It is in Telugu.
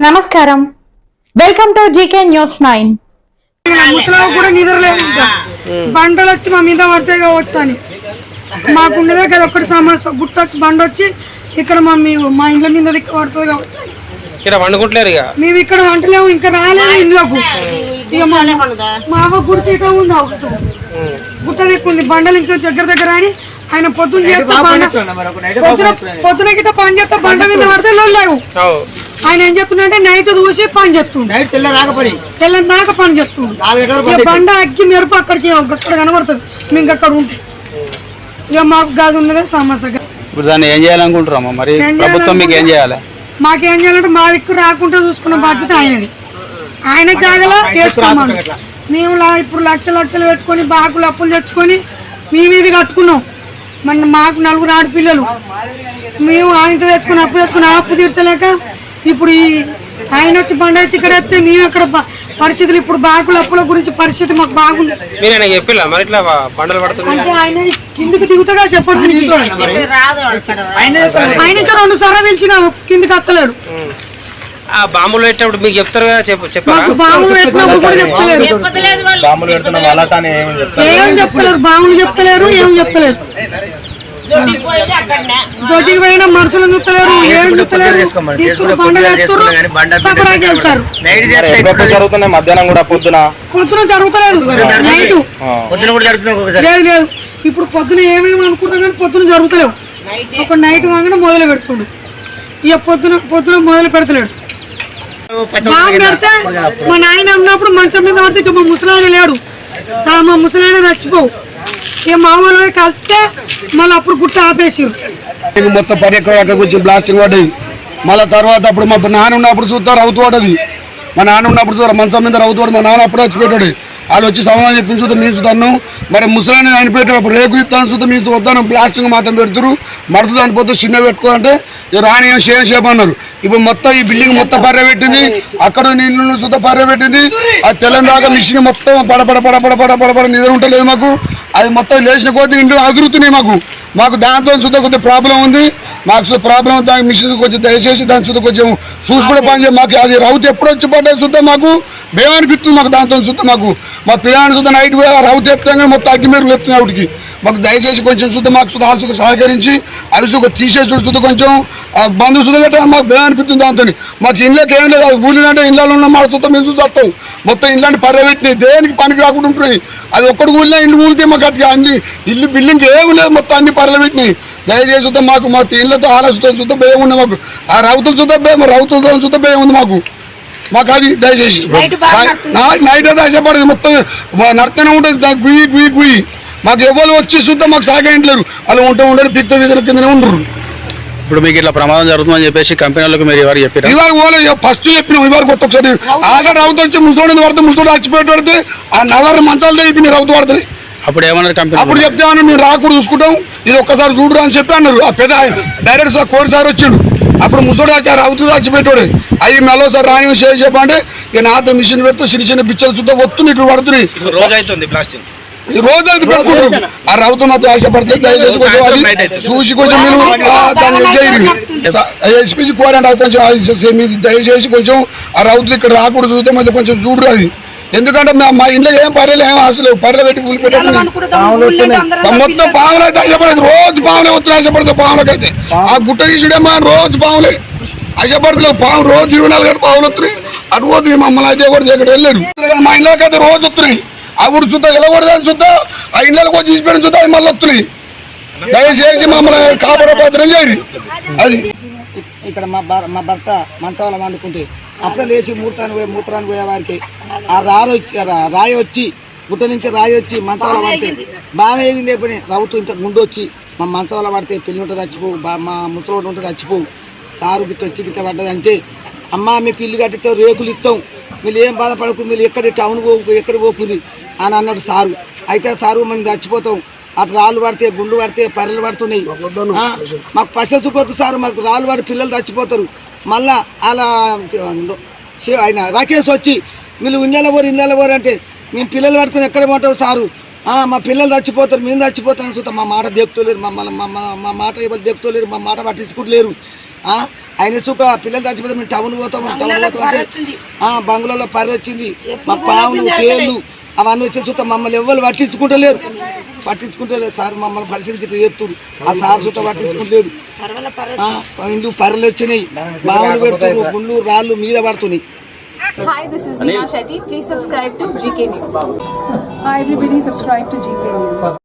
నమస్కారం. Welcome to GK news nine ముసలావు కూడా నిద్రలేదు ఇంకా. బండలు వచ్చి మా మీద పడతాయి కావచ్చు అని. మాకుండేదే కదా ఒక్కటి సమస్య. గుట్ట వచ్చి బండ వచ్చి ఇక్కడ మా మీ- మా ఇండ్ల మీద దిక్కు పడుతుంది కావచ్చు అని. ఇక్కడ వండుకుంటలేరు ఇక. మేము ఇక్కడ వంటలేము ఇంకా రాలేదు ఇండ్లకు. ఇక మా మా అవ్వ గుడి సీట ఉంది ఒకటి గుట్ట. దిక్కుంది. బండలు ఇంకా దగ్గర దగ్గర అని ఆయన పొద్దున చేస్తే బండ పొద్దున పొద్దున గిట్ట పని చేస్తే బండ మీద పడితే లేవు అవు. ఆయన ఏం చెప్తుండే నైట్ చూసి పని చెప్తుండే. నైట్ తెల్ల రాకపోయి. తెల్లని దాకా పని చెప్తుండు. బండ అగ్గి మెరుపు అక్కడికి అక్కడ కనబడుతుంది మేము అక్కడ ఉంటే. ఇక మాకు కాదు ఉన్నదే సమస్య ఇప్పుడు దాన్ని ఏం చేయాలనుకుంటున్నామా మరి ఏం ప్రభుత్వం మీకు ఏం చేయాలి? మాకేం చేయాలంటే మా దిక్కు రాకుండా చూసుకున్న బాధ్యత ఆయనది. ఆయన జాగలో వేసుకోమను. మేము లా- ఇప్పుడు లక్ష లక్షలు పెట్టుకొని బాకులు అప్పులు తెచ్చుకొని మేము ఇది కట్టుకున్నాం. మన మాకు నలుగురు ఆడపిల్లలు. మేము ఆయనతో తెచ్చుకుని అప్పు తెచ్చుకుని అప్పు తీర్చలేక ఇప్పుడు ఈ ఆయన వచ్చి బండ వచ్చి ఇక్కడ వస్తే మేము ఇక్కడ ప- పరిస్థితులు ఇప్పుడు బాకుల అప్పుల గురించి పరిస్థితి మాకు బాగుంది. మీరు ఆయన చెప్పిల్లా మరి ఇట్లా బండలు పడుతుంది అంటే ఆయన కిందికి దిగుతాగా చెప్పడానికి ఆయన ఇంకా రెండు సార్లు పిలిచిన కిందికి వస్తలేడు ఆ బాంబులు పెట్టినప్పుడు మీకు చెప్తారు కదా చెప్పు చెప్పారా బాములు పెట్టినప్పుడు కూడా చెప్తలేరు. బాంబులు పెడుతున్న ఏం చెప్తలేరు? బాములు చెప్తలేరు ఏం చెప్తలేరు? దొడ్డికి పోయిన మనుషులు చూస్తలేరు ఏం చూస్తలేరు తీసుకుని బండలు ఎత్తురు సపరాకి వెళ్తారు. జరుగుతున్నాయి మధ్యాహ్నం కూడా పొద్దున? పొద్దున జరుగుతలేదు. నైట్. పొద్దున కూడా జరుగుతుంది లేదు లేదు. ఇప్పుడు పొద్దున ఏమేమి అనుకుంటున్నా కానీ పొద్దున జరుగుతలేవు. ఒక నైట్ వాగానే మొదలు పెడుతుండు. ఇక పొద్దున పొద్దున మొదలు పెడతలేడు. బాగా పెడితే మా నాయన ఉన్నప్పుడు మంచం మీద పడితే ఇక మా ముసలాయన లేడు. మా ముసలాయన చచ్చిపోవు. ఇక మామూలుగా కలిస్తే మళ్ళీ అప్పుడు గుట్ట ఆపేసారు మొత్తం పని ఎక్కడ అక్కడికి వచ్చి బ్లాస్టింగ్ పడ్డాయి మళ్ళీ తర్వాత అప్పుడు మా నాన్న ఉన్నప్పుడు చూస్తారు రౌతు పడ్డది. మా నాన్న ఉన్నప్పుడు చూస్తారు మంచం మీద రౌతు పడి మా నాన్న అప్పుడే వచ్చి వాళ్ళు వచ్చి సమాధానం చెప్పి చూద్దాం మేము చూద్దాను మరి ముసలాన్ని ఆయన పెట్టేటప్పుడు అప్పుడు ఇస్తాను చూద్దాం మేము వద్దాను. బ్లాస్టింగ్ మాత్రం పెడుతురు మడత చనిపోతే చిన్న పెట్టుకో అంటే ఇక రాని ఏం షేప్ అన్నారు. ఇప్పుడు మొత్తం ఈ బిల్డింగ్ మొత్తం పర్రె పెట్టింది. అక్కడ నిన్ను చూస్తే పర్రె పెట్టింది. ఆ తెలంగాణ మిషన్ మొత్తం పడపడ పడపడ పడ పడపడ నిద్ర ఉంటలేదు మాకు. అది మొత్తం లేచిన కొద్ది ఇంట్లో అదురుతున్నాయి మాకు. మాకు దాంతో సుద్ధ కొద్దిగా ప్రాబ్లం ఉంది. మాకు సుద్ధ ప్రాబ్లం ఉంది దాని మిషన్ కొంచెం దయచేసి దాని సుద్ధ కొంచెం చూసి కూడా పని చేయ మాకు అది రౌత్ ఎప్పుడు వచ్చి పడ్డది సుద్ధ మాకు. భయం అనిపిస్తుంది మాకు దాంతో చూద్దాం మాకు. మా పిల్లని చూద్దాం నైట్ పోయి ఆ రౌత్ ఎత్తాం మొత్తం అగ్గి మెరుగులు ఎత్తున్నాయి ఆవిడికి. మాకు దయచేసి కొంచెం చూద్దాం మాకు సుద్ధ సుద్ధ సహకరించి అవి సుద్ధ తీసేసి చూద్దాం కొంచెం బంధువు బంధు పెట్టాలి మాకు భయం అనిపిస్తుంది దాంతో మాకు ఇళ్ళకి ఏం లేదు ఊళ్ళు అంటే ఇళ్ళలో ఉన్న మాకు చూద్దాం మేము చూసి మొత్తం ఇళ్ళని పర్యబెట్టినాయి దేనికి పనికి రాకుండా ఉంటున్నాయి. అది ఒక్కడు ఊళ్ళో ఇల్లు ఊలితే మాకు అట్లా అన్ని ఇల్లు బిల్డింగ్ ఏమి లేదు మొత్తం అన్ని పర్యబెట్టినాయి దయచేసి చూద్దాం మాకు మా ఇళ్ళతో ఆలోచిస్తాం చూద్దాం భయం ఉంది మాకు. ఆ రౌతులు చూద్దాం భయం రౌతులతో చూద్దాం భయం ఉంది మాకు. మాకు అది దయచేసి. నా- నైట్ అయితే ఆశపడదు మొత్తం మా నడుతూనే ఉంటుంది. గుయ్యి గుయ్యి గుయ్యి. మాకు ఎవరు వచ్చి చూద్దాం మాకు సాగేంట్లేరు వాళ్ళు ఉంటే ఉండరు పిత్త వీధుల కిందనే ఉండరు. ఇప్పుడు మీకు ఇట్లా ప్రమాదం జరుగుతుందని చెప్పేసి కంపెనీలకు మీరు ఎవరు చెప్పారు? ఇవాళ పోలే ఫస్ట్ చెప్పినాం ఇవాళ కొత్త ఒకసారి ఆల్రెడీ రౌతు వచ్చి ముసోడి పడితే ముసోడు చచ్చిపోయేటి పడితే ఆ నవర మంచాలు అయిపోయినాయి రౌతు పడుతుంది అప్పుడు ఏమన్నారు కంపెనీ అప్పుడు చెప్తే మేము రాకూడదు చూసుకుంటాం. ఇది ఒక్కసారి చూడరు అని చెప్పి అన్నారు. ఆ పెద్ద డైరెక్ట్ సార్ కోడి సార్ వచ్చిండు. అప్పుడు ముసోడు వచ్చి రౌతు చచ్చిపెట్టాడు అవి మెలో సార్ రాని షేర్ చెప్పంటే ఇక నాతో మిషన్ పెడితే చిన్న చిన్న పిచ్చలు చూద్దాం వస్తున్నాయి ఇక్కడ పడుతున్నాయి. ఈ రోజు అది పెట్టుకుంటారు. ఆ రౌతు మాతో ఆశపడితే దయచేసి కొంచెం అది చూసి కొంచెం మీరు ఆ, దాన్ని చేయండి. ఎస్పీజీ కోరండి అది కొంచెం దయచేసి కొంచెం ఆ రౌతులు ఇక్కడ రాకూడదు చూస్తే మధ్య కొంచెం చూడరు అది ఎందుకంటే మా- ఇంట్లో ఏం పర్లేదు ఏం ఆశ లేవు. పర్రెలు పెట్టి కూలి పెట్టాలి మొత్తం పాములు అయితే ఆశపడదు. రోజు పాములే వస్తుంది ఆశపడతాయి పాములకైతే. ఆ గుట్ట తీసుడేమో రోజు పాములే. ఆశపడతలేవు పాము రోజు ఇరవై నాలుగు గంటలు పాములు వస్తున్నాయి. అటు పోతుంది మమ్మల్ని అయితే ఎవరు ఇక్కడ వెళ్ళారు మా ఇంట్లోకి అయితే రోజు వస్తున్నాయి. అప్పుడు చూద్దా ఎలా కొడదాని చూద్దా ఆ ఇళ్ళకి వచ్చి తీసిపోయిన చూద్దా అవి మళ్ళీ వస్తున్నాయి. దయచేసి మమ్మల్ని కాపాడపత్రం చేయండి. అది. ఇక్కడ మా భర్ మా భర్త మంచంలో వండుకుంటే అప్పుడే లేచి మూర్తాన్ని పోయి మూత్రాన్ని పోయే వారికి ఆ రారు వచ్చి రాయి వచ్చి గుట్ట నుంచి రాయి వచ్చి మంచంలో పడితే బాగా వేగింది అయిపోయి రవ్వుతూ ఇంత గుండు వచ్చి మా మంచంలో పడితే పిల్లి ఉంటే చచ్చిపోవు బా- మా ముసలోడు ఉంటే చచ్చిపోవు సారు గిట్ట వచ్చి గిట్ట పడ్డది అంటే అమ్మ మీకు ఇల్లు కట్టిస్తాం రేకులు ఇస్తాం మీరు ఏం బాధపడకు మీరు ఎక్కడ టౌన్ పోకు ఎక్కడ పోతుంది అని అన్నాడు సారు. అయితే సారు మేము చచ్చిపోతాం అటు రాళ్ళు పడితే గుండు పడితే పర్రెలు పడుతున్నాయి. మాకు పసెసుకొద్దు సార్ మాకు రాళ్ళు పడి పిల్లలు చచ్చిపోతారు. మళ్ళా అలా ఆయన రాకేష్ వచ్చి మీరు ఇన్నెల పోరు ఇన్నెల పోరు అంటే మేము పిల్లలు పట్టుకుని ఎక్కడ పోతావు సారు? ఆ, మా పిల్లలు చచ్చిపోతారు మేము చచ్చిపోతాను చూద్దాం మా మాట దెక్కుతలేరు మమ్మల్ని మా మా- మా మాట ఎవరు దెక్కుతలేరు మా మాట పట్టించుకుంటలేరు. ఆ, ఆయన సుఖ పిల్లలు చచ్చిపోతే మేము టౌన్ పోతాం టౌన్ పోతాం బంగ్లాలో పరి వచ్చింది. మా పావులు తేళ్ళు అవన్నీ వచ్చి చూద్దాం మమ్మల్ని ఎవరు పట్టించుకుంటలేరు. పట్టించుకుంటలేరు సార్ మమ్మల్ని ఇట్లా చెప్తున్నారు ఆ సార్ సుత పట్టించుకుంటలేరు ఆ, ఇండ్లు పర్రలు వచ్చినాయి. బావులు పెడుతున్నారు. గుండ్లు రాళ్ళు మీద పడుతున్నాయి. Hi, this is Neha Shetty. Please subscribe to GK News. Hi everybody, subscribe to GK News.